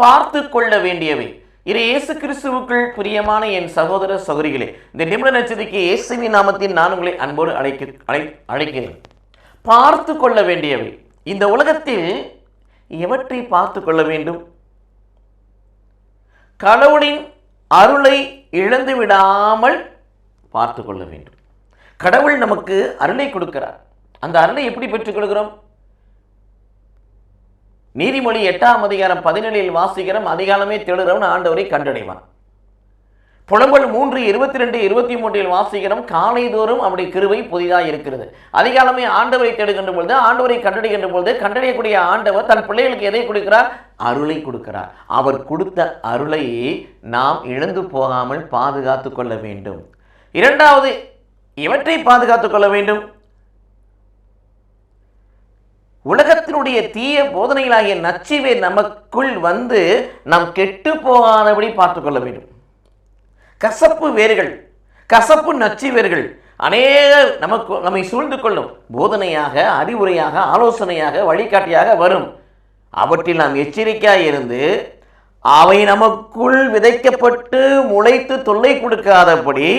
பார்த்து கொள்ள வேண்டியவை. இது இயேசு கிறிஸ்துவுக்குள் பிரியமான என் சகோதர சகோதரிகளே இந்த நிமிட நச்சரிக்கை இயேசுவி நாமத்தில் நான் உங்களை அன்போடு அழைக்க அழை அழைக்கிறேன். பார்த்து கொள்ள வேண்டியவை. இந்த உலகத்தில் எவற்றை பார்த்து கொள்ள வேண்டும்? கடவுளின் அருளை இழந்து விடாமல் பார்த்து கொள்ள வேண்டும். கடவுள் நமக்கு அருளை கொடுக்கிறார். அந்த அருளை எப்படி பெற்றுக் கொள்கிறோம்? நீதிமொழி எட்டாம் அதிகாரம் பதினேழில் வாசிக்கிறோம் அதிகாலமே தேடுகிறவன் ஆண்டவரை கண்டடைவான். புலம்பல் மூன்று இருபத்தி ரெண்டு இருபத்தி மூன்றில் வாசிக்கிறோம் காலைதோறும் அவருடைய கிருவை புதிதாக இருக்கிறது. அதிகாலமே ஆண்டவரை தேடுகின்ற பொழுது ஆண்டவரை கண்டடைகின்ற பொழுது கண்டடையக்கூடிய ஆண்டவர் தன் பிள்ளைகளுக்கு எதை கொடுக்கிறார்? அருளை கொடுக்கிறார். அவர் கொடுத்த அருளை நாம் இழந்து போகாமல் பாதுகாத்து கொள்ள வேண்டும். இரண்டாவது இவற்றை பாதுகாத்துக் கொள்ள வேண்டும். உலகத்தினுடைய தீய போதனைகளாகிய நச்சுவை நமக்குள் வந்து நாம் கெட்டு போகாதபடி பார்த்துக்கொள்ள வேண்டும். கசப்பு வேர்கள் கசப்பு நச்சு வேர்கள் அநேக நமக்கு நம்மை சூழ்ந்து கொள்ளும். போதனையாக அறிவுரையாக ஆலோசனையாக வழிகாட்டியாக வரும். அவற்றில் நாம் எச்சரிக்கையாக இருந்து அவை நமக்குள் விதைக்கப்பட்டு முளைத்து தொல்லை கொடுக்காதபடி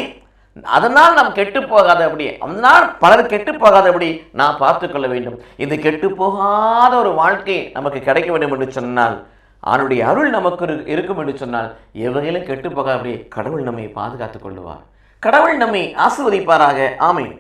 அதனால் நாம் கெட்டு போகாதபடி அதனால் பலர் கெட்டு போகாதபடி நாம் பார்த்துக்கொள்ள வேண்டும். இது கெட்டு போகாத ஒரு வாழ்க்கை நமக்கு கிடைக்க வேண்டும் என்று சொன்னால் அவனுடைய அருள் நமக்கு இரு- இருக்கும் என்று சொன்னால் எவகையிலும் கெட்டு போகாதபடி கடவுள் நம்மை பாதுகாத்துக் கொள்ளுவார். கடவுள் நம்மை ஆசிர்வதிப்பாராக. ஆமை